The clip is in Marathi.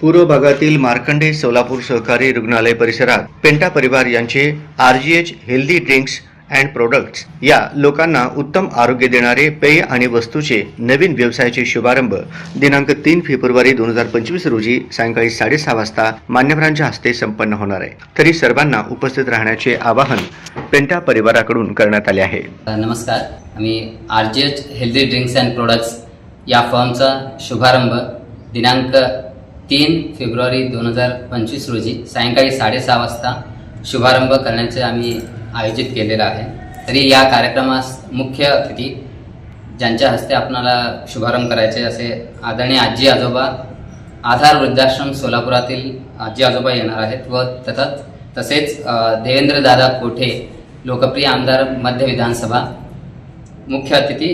पूर्व भागातील मार्कंडे सोलापूर सहकारी रुग्णालय परिसरात पेंटा परिवार यांचे RGH healthy drinks and products या लोकांना उत्तम आरोग्य देणारे पेय आणि वस्तूचे नवीन व्यवसायाचे शुभारंभ दिनांक तीन फेब्रुवारी दोन हजार पंचवीस रोजी सायंकाळी साडेसहा वाजता मान्यवरांच्या हस्ते संपन्न होणार आहे. तरी सर्वांना उपस्थित राहण्याचे आवाहन पेंटा परिवाराकडून करण्यात आले आहे. नमस्कार. आम्ही R G H healthy drinks and products या फर्मचा शुभारंभ दिनांक तीन फेब्रुवारी दोन हजार पंचवीस रोजी सायंकाळी साडेसहा वाजता शुभारंभ करण्याचे आम्ही आयोजित केलेला आहे. तरी या कार्यक्रमास मुख्य अतिथी ज्यांच्या हस्ते आपणाला शुभारंभ करायचे असे आदरणीय आजी आजोबा आधार वृद्धाश्रम सोलापुरातील आजी आजोबा येणार आहेत व तथा तसेच देवेंद्र दादा कोठे लोकप्रिय आमदार मध्य विधानसभा मुख्य अतिथी